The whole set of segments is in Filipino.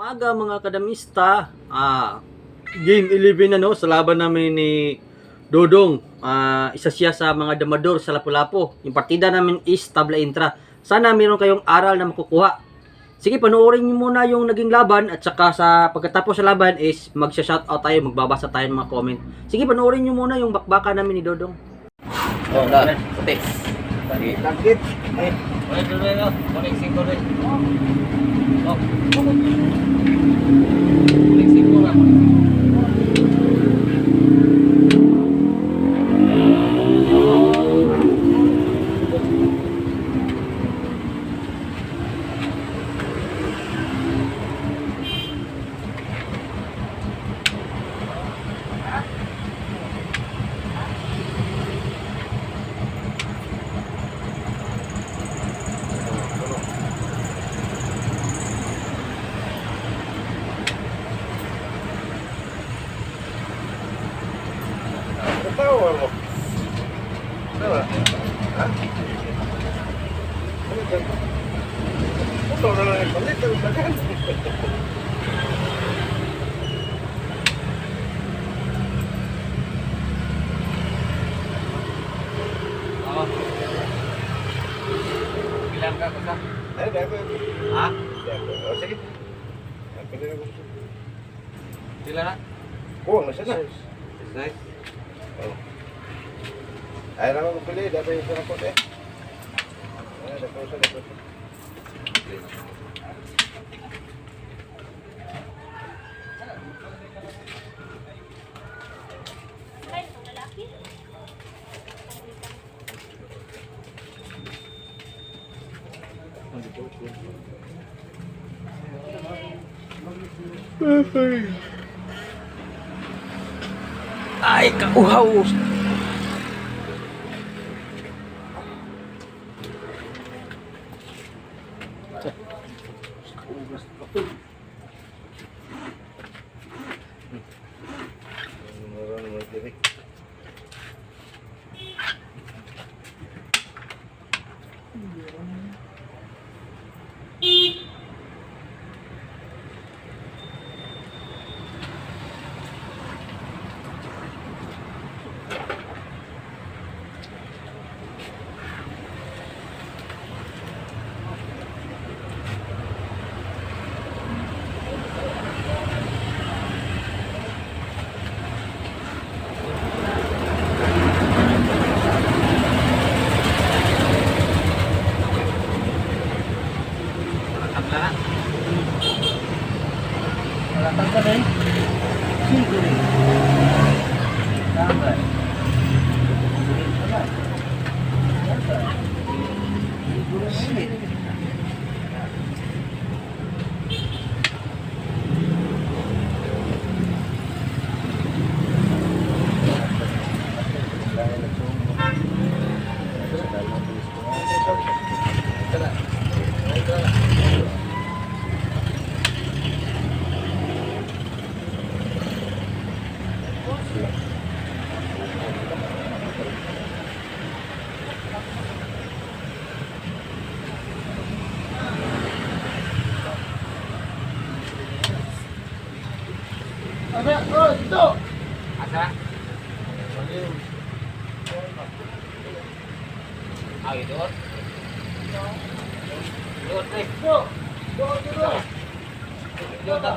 Maga mga kadamista, ah, game 11 na no, sa laban namin ni Dodong. Ah, isa siya sa mga damador sa Lapu-Lapu. Yung partida namin is tabla intra. Sana meron kayong aral na makukuha. Sige, panoorin niyo muna yung naging laban at saka sa pagkatapos sa laban is magsha-shoutout tayo, magbabasa tayo ng mga comment. Sige, panoorin niyo muna yung bakbaka namin ni Dodong. Oh, na. Puti. Langkit. Eh, Balik dulu ya. Balik singkong deh. Oh. Balik singkong lah. Balik ketawa mo. Kenapa? Hah? Ano ba? Puto na lang yung palit ang tagal. Oh. Bilang ka ko sa. Eh, dago. Ha? Dago. O, sige. Ako na lang. Sila na. Kuwang na siya na. Nice. Oh. Ay, naman ko pili. Dapat yung sarapot eh. Ay, dapat yung sarapot. Ay, kauhaw!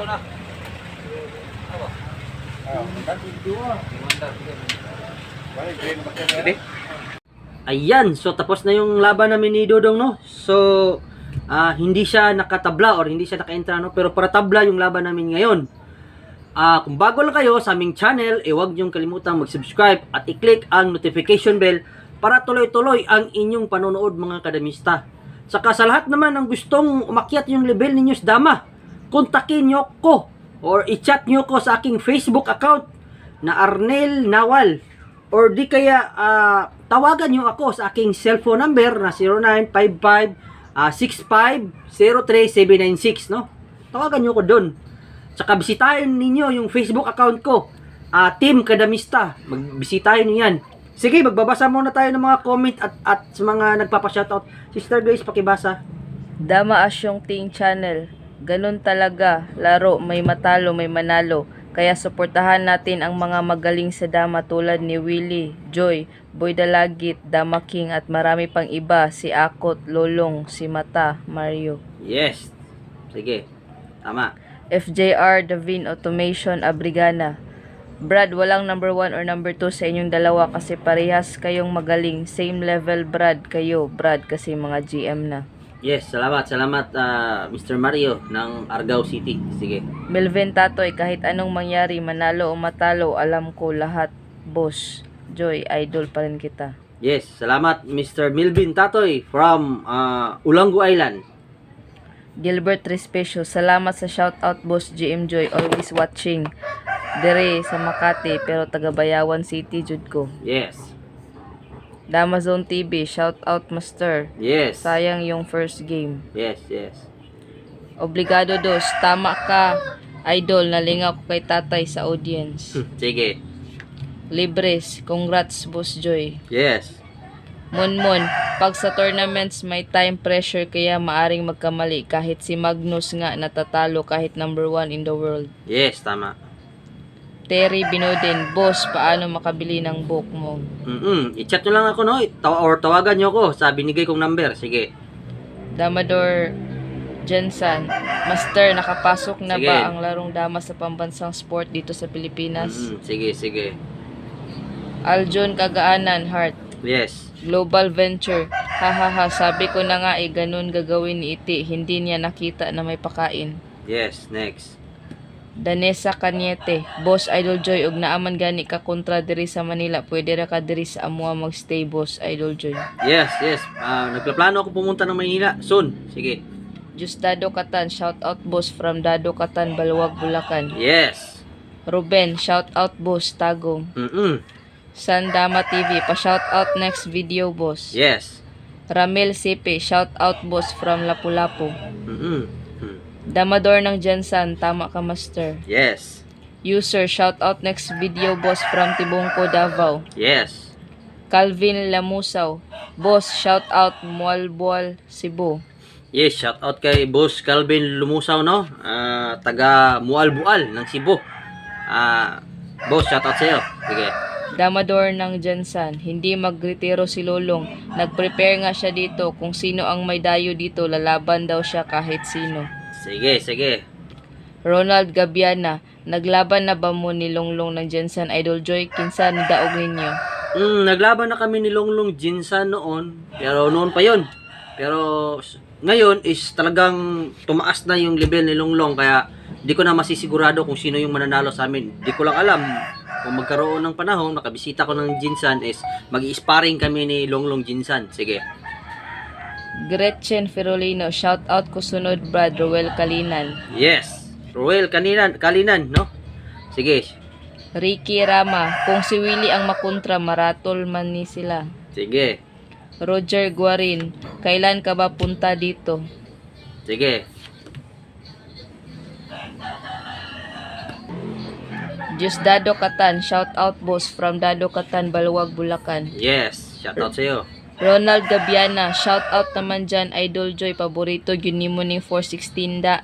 Na. Apa? Ah, kan dua. Gimana? Balik green ba siya? Jadi, Ayan, so tapos na yung laban namin ni Dodong, no? So, ah, hindi siya nakatabla or hindi siya naka-entra, no? Pero para tabla yung laban namin ngayon. Ah, kung bago lang kayo sa aming channel, eh huwag niyong kalimutang mag-subscribe at i-click ang notification bell para tuloy-tuloy ang inyong panonood mga kadamista. Saka sa lahat naman ng gustong umakyat yung level ninyo sa dama, kontakin nyo ko or i-chat nyo ko sa aking Facebook account na Arnel Nawal or di kaya ah, tawagan nyo ako sa aking cellphone number na 0955 ah, 6503 no? Tawagan nyo ko doon. Tsaka bisitahin ninyo yung Facebook account ko. ah Team Kadamista. Magbisitahin nyo yan. Sige, magbabasa muna tayo ng mga comment at, at sa mga nagpapashoutout. Sister Grace, pakibasa. Dama Asyong Ting Channel. Ganun talaga. Laro, may matalo, may manalo. Kaya suportahan natin ang mga magaling sa dama tulad ni Willie, Joy, Boy Dalagit, Dama King at marami pang iba. Si Akot, Lolong, si Mata, Mario. Yes. Sige. Tama. FJR, Davin, Automation, Abrigana. Brad, walang number 1 or number 2 sa inyong dalawa kasi parehas kayong magaling. Same level, Brad, kayo. Brad, kasi mga GM na. Yes, salamat. Salamat ah, Mr. Mario ng Argao City. Sige. Melvin Tatoy, kahit anong mangyari, manalo o matalo, alam ko lahat, boss. Joy, idol pa rin kita. Yes, salamat Mr. Milvin Tatoy from ah, Ulango Island. Gilbert Respecio, salamat sa shoutout, boss GM Joy, always watching. Dere sa Makati, pero taga Bayawan City, jud ko. Yes. Damazon TV, shoutout, master. Yes. Sayang yung first game. Yes, yes. Obligado dos, tama ka, idol, nalingaw ko kay tatay sa audience. Sige. Libres, congrats, boss Joy. Yes. Munmun, pag sa tournaments may time pressure kaya maaring magkamali kahit si Magnus nga natatalo kahit number one in the world. Yes, tama. Terry Binodin, boss, paano makabili ng book mo? Mm-mm. I-chat nyo lang ako, no? Taw or tawagan nyo ako sa binigay kong number. Sige. Damador Jensen, Master, nakapasok na Sige. ba ang larong dama sa pambansang sport dito sa Pilipinas? Mm, sige, sige. Aljon Kagaanan, Heart, Yes. Global Venture, hahaha, sabi ko na nga eh, ganun gagawin ni Iti, hindi niya nakita na may pakain. Yes, next. Danesa Cañete, Boss Idol Joy, ug naaman gani ka kontra diri sa Manila, pwede ra ka diri sa Amua magstay, Boss Idol Joy. Yes, yes. Ah, nagplaplano ako pumunta ng Maynila soon. Sige. Just Dado Katan, shout out boss from Dado Katan, Baluwag, Bulacan. Yes. Ruben, shout out boss, Tagum. Mm-mm. Sandama TV, pa shout out next video boss. Yes. Ramil Sipe, shout out boss from Lapu-Lapu. Mm-mm. Mm. Damador ng Jensan, tama ka master. Yes. User, shout out next video boss from Tibungko, Davao. Yes. Calvin Lamusaw, boss, shout out Mualbual, Cebu. Yes, shout out kay Boss Calvin Lumusaw, no? Ah, taga Mualbual ng Cebu. Ah, boss, shout out sa iyo. Sige. Damador ng Jensan, hindi magretiro si Lolong. Nag-prepare nga siya dito. Kung sino ang may dayo dito, lalaban daw siya kahit sino. Sige, sige. Ronald Gabiana, naglaban na ba mo ni Longlong ng Jensan Idol Joy? Kinsa ni daog ninyo? Mm, naglaban na kami ni Longlong Jinsan noon, pero noon pa 'yon. Pero ngayon is talagang tumaas na yung level ni Longlong kaya di ko na masisigurado kung sino yung mananalo sa amin. Di ko lang alam kung magkaroon ng panahon, makabisita ko ng Jinsan is mag-sparring kami ni Longlong Jinsan. Sige. Gretchen Ferolino, shout out ko sunod Brad Roel Kalinan. Yes. Roel Kalinan, Kalinan, no? Sige. Ricky Rama, kung si Willie ang makontra, maratol man ni sila. Sige. Roger Guarin, kailan ka ba punta dito? Sige. Just Dado Katan, shout out boss from Dado Katan, Baluwag, Bulacan. Yes. Shout out sa iyo. Ronald Gabiana, shout out naman dyan, Idol Joy, paborito yun ni mo ni 416 da.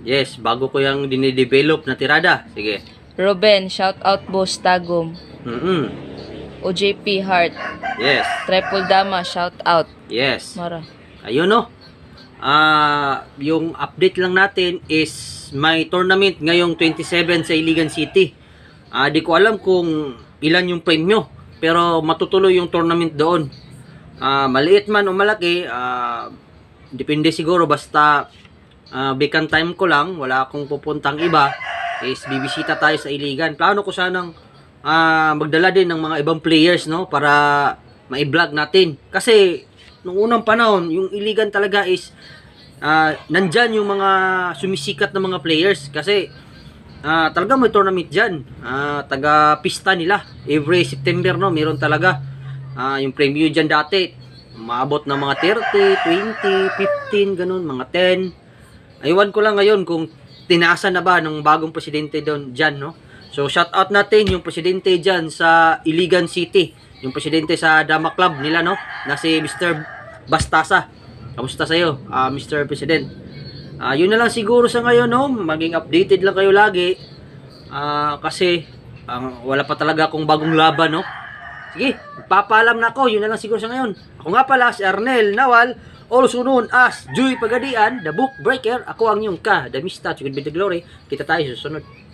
Yes, bago ko yung dinidevelop na tirada. Sige. Ruben, shout out boss, Tagum. Mm-mm. OJP Heart, Yes. Triple Dama, shout out. Yes. Mara. Ayun no. Ah, yung update lang natin is may tournament ngayong 27 sa Iligan City. Ah, di ko alam kung ilan yung premyo, pero matutuloy yung tournament doon. Ah, maliit man o malaki, ah, depende siguro basta ah, vacant time ko lang, wala akong pupuntang iba, is bibisita tayo sa Iligan. Plano ko sanang ah, magdala din ng mga ibang players no para mai-vlog natin. Kasi nung unang panahon, yung Iligan talaga is ah, nandyan yung mga sumisikat na mga players kasi ah, talaga may tournament dyan. Ah, taga pista nila. Every September no, meron talaga Ah, yung preview dyan dati. Maabot ng mga 30, 20, 15, ganun, mga 10. Aywan ko lang ngayon kung tinasa na ba ng bagong presidente doon dyan, no? So, shout out natin yung presidente dyan sa Iligan City. Yung presidente sa Dama Club nila, no? Na si Mr. Bastasa. Kamusta sa'yo, ah, Mr. President? Ah, yun na lang siguro sa ngayon, no? Maging updated lang kayo lagi. Ah, kasi ang wala pa talaga akong bagong laban, no? Sige, papaalam na ako. Yun na lang siguro sa ngayon. Ako nga pala, si Arnel Nawal, also known as Joy Pagadian, the book breaker. Ako ang iyong ka, the Mista, Chukid Glory. Kita tayo sa susunod.